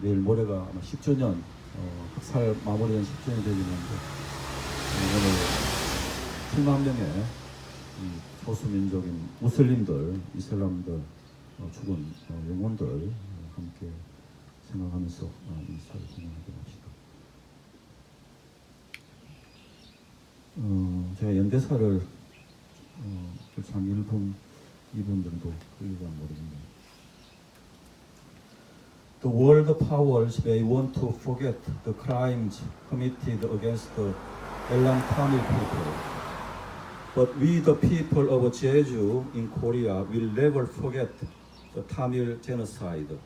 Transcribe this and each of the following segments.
내일 모레가 아마 10주년 어, 흑살 마무리된 10주년이 되겠는데 어, 오늘 7만 명의 이 소수민족인 무슬림들, 이슬람들 어, 죽은 어, 영혼들 어, 함께 생각하면서 어, 인사를 진행하도록 합시다. 어, 제가 연대사를 어, 한 1분, 2분 정도 흘리가 모르겠네요. The world powers may want to forget the crimes committed against the Elang Tamil people. But we, the people of Jeju in Korea, will never forget the Tamil genocide.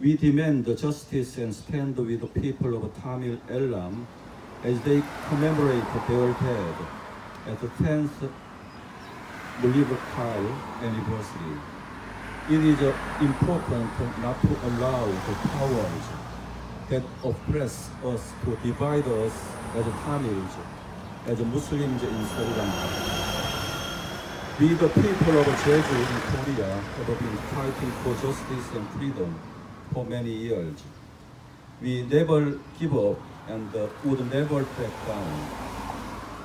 We demand justice and stand with the people of Tamil Elam as they commemorate their dead at the 10th Mulivakal anniversary. It is important not to allow the powers that oppress us to divide us as Tamils, as Muslims in Sri Lanka. We, the people of Jeju in Korea, have been fighting for justice and freedom for many years. We never give up and uh, would never back down.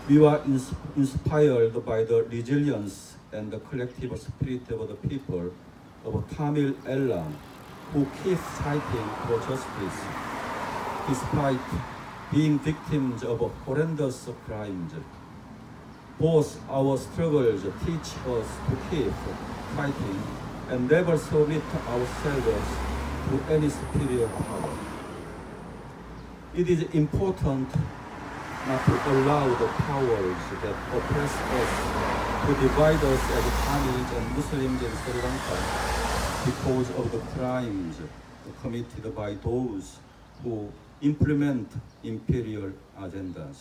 We were ins- inspired by the resilience and the collective spirit of the people of Tamil Elam who keep fighting for justice despite being victims of horrendous crimes. Both our struggles teach us to keep fighting and never submit ourselves to any superior power. It is important not to allow the powers that oppress us to divide us as Tamils and Muslims in Sri Lanka because of the crimes committed by those who implement imperial agendas.